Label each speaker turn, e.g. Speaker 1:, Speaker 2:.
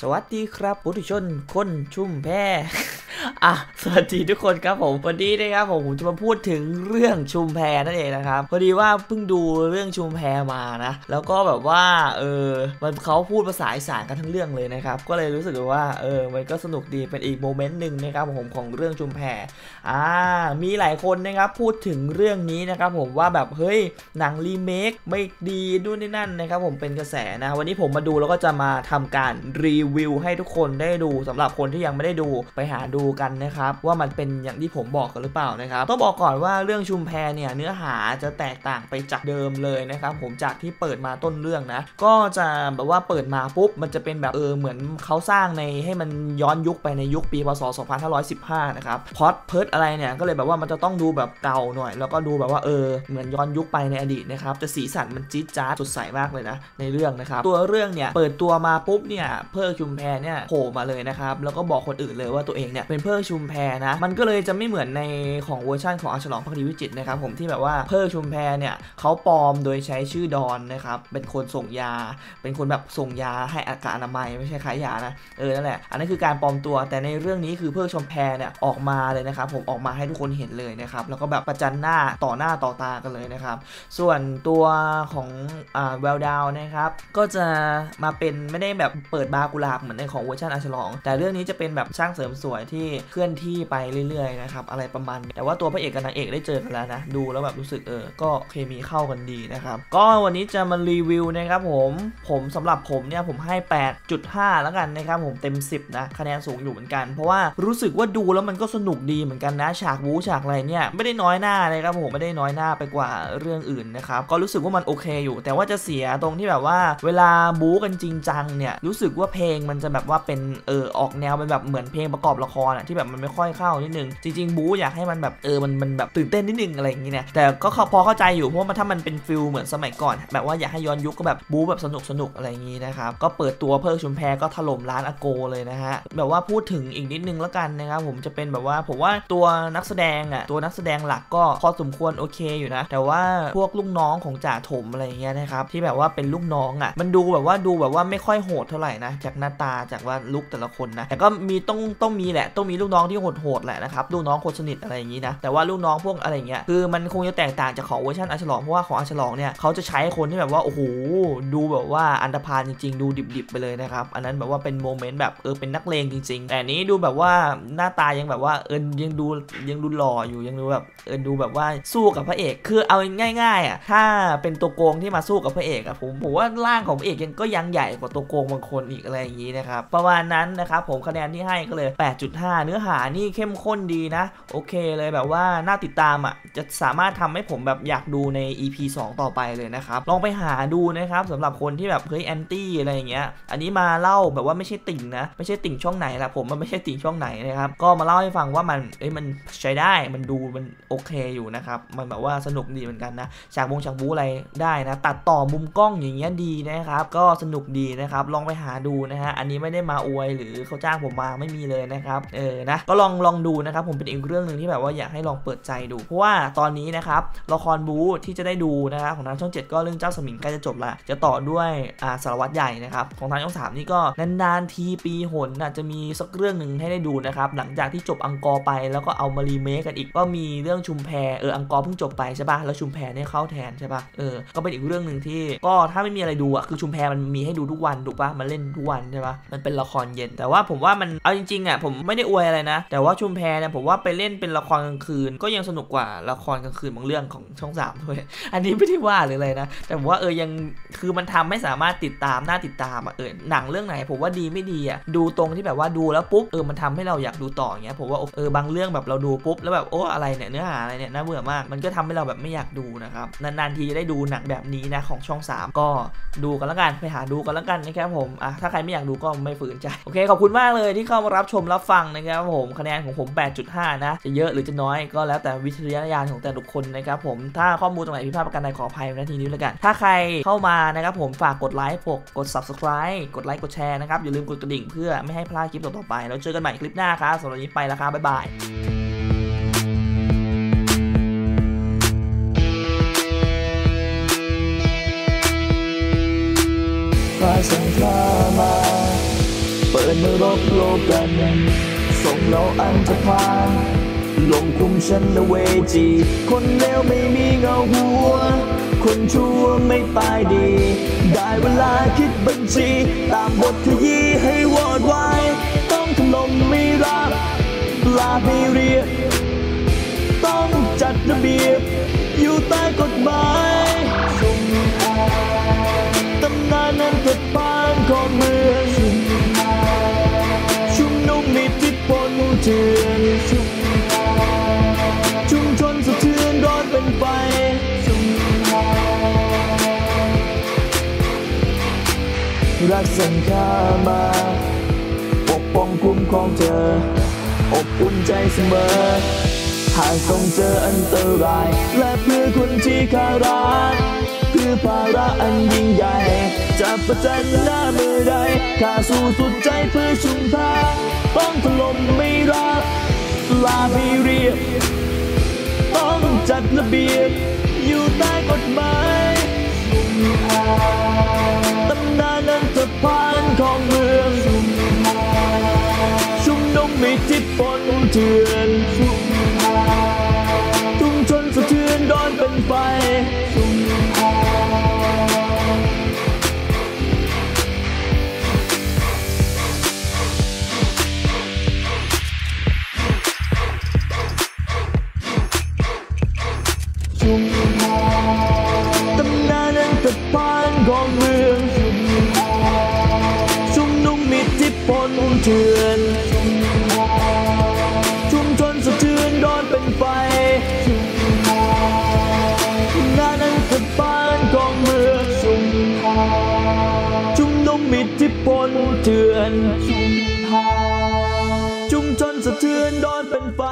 Speaker 1: สวัสดีครับผู้ชนคนชุ่มแพ อะสวัสดีทุกคนครับผมวันนี้นะครับผมผมจะมาพูดถึงเรื่องชุมแพนั่นเองนะครับพอดีว่าเพิ่งดูเรื่องชุมแพมานะ แล้วก็แบบว่าเออมันเขาพูดภาษาอีสานกันทั้งเรื่องเลยนะครับ ก็เลยรู้สึกว่าเออมันก็สนุกดีเป็นอีกโมเมนต์หนึ่งนะครับผมของเรื่องชุมแพอ่ามีหลายคนนะครับพูดถึงเรื่องนี้นะครับผมว่าแบบเฮ้ยหนังรีเมคไม่ดีดูนนี่นั่นนะครับผมเป็นกระแสนะ วันนี้ผมมาดูแล้วก็จะมาทำการรีวิวให้ทุกคนได้ดูสำหรับคนที่ยังไม่ได้ดูไปหาดูกันนะครับว่ามันเป็นอย่างที่ผมบอกกันหรือเปล่านะครับต้องบอกก่อนว่าเรื่องชุมแพเนี่ยเนื้อหาจะแตกต่างไปจากเดิมเลยนะครับผมจากที่เปิดมาต้นเรื่องนะก็จะแบบว่าเปิดมาปุ๊บมันจะเป็นแบบเออเหมือนเขาสร้างในให้มันย้อนยุคไปในยุคปีพศ 2515 นะครับพอดเพิร์ดอะไรเนี่ยก็เลยแบบว่ามันจะต้องดูแบบเก่าหน่อย แล้วก็ดูแบบว่าเออเหมือนย้อนยุคไปในอดีตนะครับแต่สีสันมันจี๊ดจ๊าดสดใสมากเลยนะในเรื่องนะครับตัวเรื่องเนี่ยเปิดตัวมาปุ๊บเนี่ยเพิร์ชุมแพเนี่ยโผล่มาเลยนะครับแล้วก็บอกคนอื่นเลยว่าตัวเองเนี่ยเป็นเพิร์ชุมแพนะ มันก็เลยจะไม่เหมือนในของเวอร์ชันของอาฉลองพักดีวิจิตนะครับผมที่แบบว่าเพิร์ชุมแพเนี่ยเขาปลอมโดยใช้ชื่อดอนนะครับเป็นคนส่งยา เป็นคนแบบส่งยาให้อากาศอนามัยไม่ใช่ขายยานะเออนั่นแหละอันนั้นคือการปลอมตัวแต่ในเรื่องนี้คือเพิร์ชุมแพเนี่ยออกมาเลยนะครับผมออกมาให้ทุกคนเห็นเลยนะครับแล้วก็แบบประจันหน้าต่อหน้าต่อตากันเลยนะครับส่วนตัวของอ่าแววดาวนะครับก็จะมาเป็นไม่ได้แบบเปิดบาร์กุหลาบเหมือนในของเวอร์ชันอาฉลอง แต่เรื่องนี้จะเป็นแบบช่างเสริมสวยที่เคลื่อนที่ไปเรื่อยๆนะครับอะไรประมาณนี้แต่ว่าตัวพระเอกกับนางเอกได้เจอกันแล้วนะดูแล้วแบบรู้สึกเออก็เคมีเข้ากันดีนะครับก็วันนี้จะมารีวิวนะครับผมผมสำหรับผมเนี่ยผมให้ 8.5 แล้วกันนะครับผมเต็ม 10 นะคะแนนสูงอยู่เหมือนกัน เพราะว่ารู้สึกว่าดูแล้วมันก็สนุกดีเหมือนกันนะฉากวูฉากอะไรเนี่ยไม่ได้น้อยหน้านะครับผมไม่ได้น้อยหน้าไปกว่าเรื่องอื่นนะครับก็รู้สึกว่ามันโอเคอยู่ แต่ว่าจะเสียตรงที่แบบว่า เวลาบู๊กันจริงจังเนี่ยรู้สึกว่าเพลงมันจะแบบว่าเป็นเออออกแนวเป็นแบบเหมือนเพลงประกอบละครอะที่แบบมันไม่ค่อยเข้านิดนึง จริง ๆ บู๊อยากให้มันแบบเออมันมันแบบตื่นเต้นนิดนึงอะไรอย่างเงี้ยแต่ก็พอเข้าใจอยู่เพราะว่าถ้ามันเป็นฟิลเหมือนสมัยก่อน แบบว่าอยากให้ย้อนยุคก็แบบบู๊แบบสนุกสนุกอะไรอย่างงี้นะครับก็เปิดตัวเพิร์ชุมแพก็ถล่มร้านอโกเลยนะฮะแบบว่าพูดถึงอีกนิดนึงแล้วกันนะครับผมจะเป็นแบบว่าผมว่าตัวนักแสดงอะตัวนักแสดงหลักก็พอสมควรโอเคอยู่นะ แต่ว่าพวกลูกน้องของจ่าถมอะไรเงี้ยนะครับที่แบบว่าเป็นลูกน้องอะมันดูแบบว่าดูแบบว่าไม่ค่อยโหดเท่าไหร่นะจากหน้าตาจากว่าลุกแต่ละคนนะแต่ก็มีต้องต้องมีแหละต้องมีลูกน้องที่โหดๆแหละนะครับลูกน้องคนสนิทอะไรอย่างนี้นะแต่ว่าลูกน้องพวกอะไรเงี้ยคือมันคงจะแตกต่างจากของเวอร์ชันอาฉลองเพราะว่าของอาฉลองเนี่ยเขาจะใช้คนที่แบบว่าโอ้โหดูแบบว่าอันธพาลจริงๆ ดูดิบๆไปเลยนะครับอันนั้นแบบว่าเป็นโมเมนต์แบบเออเป็นนักเลงจริง ๆ แต่นี้ดูแบบว่าหน้าตายังแบบว่าเออยังดูยังดูหล่ออยู่ยังดูแบบเออดูแบบว่าสู้กับพระเอก คือเอาง่ายๆอะถ้าเป็นตัวโกงที่มาสู้กับพระเอกอะผมผมว่าร่างของพระเอกยังก็ยังใหญ่กว่าตัวโกงบางคนอีกอะไรอย่างนี้นะครับประมาณนั้นนะครับผมคะแนนที่ให้ก็เลย 8.5เนื้อหานี่เข้มข้นดีนะ โอเคเลยแบบว่าน่าติดตามอะจะสามารถทำให้ผมแบบอยากดูใน EP 2 ต่อไปเลยนะครับ ลองไปหาดูนะครับสำหรับคนที่แบบเฮ้ยแอนตี้อะไรอย่างเงี้ยอันนี้มาเล่าแบบว่าไม่ใช่ติ่งนะ ไม่ใช่ติ่งช่องไหนละผมมันไม่ใช่ติ่งช่องไหนนะครับก็มาเล่าให้ฟังว่ามันเอ้ยมันใช้ได้มันดูมันโอเคอยู่นะครับมันแบบว่าสนุกดีเหมือนกันนะฉากวงฉากบูอะไรได้นะตัดต่อมุมกล้องอย่างเงี้ยดีนะครับก็สนุกดีนะครับลองไปหาดูนะฮะอันนี้ไม่ได้มาอวยหรือเขาจ้างผมมาไม่มีเลยนะครับเออนะก็ลองลองดูนะครับผมเป็นอีกเรื่องหนึ่งที่แบบว่าอยากให้ลองเปิดใจดู เพราะว่าตอนนี้นะครับละครบูที่จะได้ดูนะครับของทางช่อง 7 ก็เรื่องเจ้าสมิงใกล้จะจบละจะต่อด้วยอ่าสารวัตรใหญ่นะครับของทางช่อง3นี่ก็นานๆทีปีหนน่ะจะมีสักเรื่องหนึ่งให้ได้ดูนะครับหลังจากที่จบอังกอร์ไปแล้วก็เอามารีเมคกันอีกก็มีเรื่องชุมแพเอออังกอร์เพิ่งจบไปใช่ปะแล้วชุมแพเนี่ยเข้าแทนใช่ปะเออก็เป็นอีกเรื่องหนึ่งที่ก็ถ้าไม่มีอะไรดูอะคือชุมแพมันมีให้ดูทุกวันถูกปะมันเล่นทุกวันใช่ปะมันเป็นละครเย็น แต่ว่าผมว่ามันเอาจริงๆอะผมไม่ได้อวยอะไรนะ แต่ว่าชุมแพเนี่ยผมว่าไปเล่นเป็นละครกลางคืน ก็ยังสนุกกว่าละครกลางคืนบางเรื่องของช่องสามด้วยอันนี้ไม่ได้ว่าหรืออะไรนะ แต่ผมว่าเออยังคือมันทำให้สามารถติดตามน่าติดตามอะเออหนังเรื่องไหน ผมว่าดีไม่ดีอะดูตรงที่แบบว่าดูแล้วปุ๊บเออมันทำให้เราอยากดูต่ออย่างเงี้ยผมว่าเออบางเรื่องแบบเราดูปุ๊บแล้วแบบโอ้อะไรเนี่ยเนื้อหาอะไรเนี่ยน่าเบื่อมาก มันก็ทำให้เราแบบไม่อยากดูนะครับนานๆทีจะได้ดูหนังแบบนี้นะของช่อง 3 ก็ดูกันแล้วกันไปหาดูกันแล้วกันนะครับผมอะถ้าใครไม่อยากดูก็ไม่ฝืนใจโอเคขอบคุณมากเลยที่เข้ามารับชมรับฟังนะครับครับผมคะแนนของผม 8.5 นะ จะเยอะหรือจะน้อยก็แล้วแต่วิจารณญาณของแต่ละคนนะครับผมถ้าข้อมูลตรงไหนผิดพลาดประการใดขออภัยนาทีนี้แล้วกัน ถ้าใครเข้ามานะครับผมฝากกดไลค์กกด subscribe กดไลค์กดแชร์นะครับอย่าลืมกดกระดิ่งเพื่อไม่ให้พลาดคลิปต่อๆไป แล้วเจอกันใหม่คลิปหน้าครับสำหรับวันนี้ไปแล้วครับบ๊ายบาย
Speaker 2: ฟ้าส่งฟ้ามาฝมารบโลกกัน งเราอันธพาลลงคุมฉันในเวจี คนเลวไม่มีเงาหัว คนชั่วไม่ตายดี ได้เวลาคิดบัญชี ตามบทขยี้ให้วอดวายต้องถล่มไม่รักลาไม่เรียกต้องจัดระเบียบ อยู่ใต้กฎหมายตำนานนั้นตดปานของเมืองือนชุมชนสะเทือนร้อนเป็นไฟรักสังข้ามา ปกป้องคุ้มครองเธอ อบอุ่นใจเสมอ หากต้องเจออันตราย และเพื่อคนที่ข้ารักเพื่อภาระอันยิ่งใหญ่ จะประจันหน้ามือใดข้าสู้สุดใจเพื่อชุมพา ต้องถล่มไม่รักลาไม่เรียบ ต้องจัดระเบียบ อยู่ใต้กฎหมายตำนานนั้นจะพานของเมือง ชุมนุมมีอิทธิพลเถื่อน มีอิทธิพลเถื่อนชุมชนสะเทือนร้อนเป็นไฟงานนั้นสะพานของเมืองชุมชุมนุมมีอิทธิพลเถื่อนชุมชนสะเทือนร้อนเป็นไฟ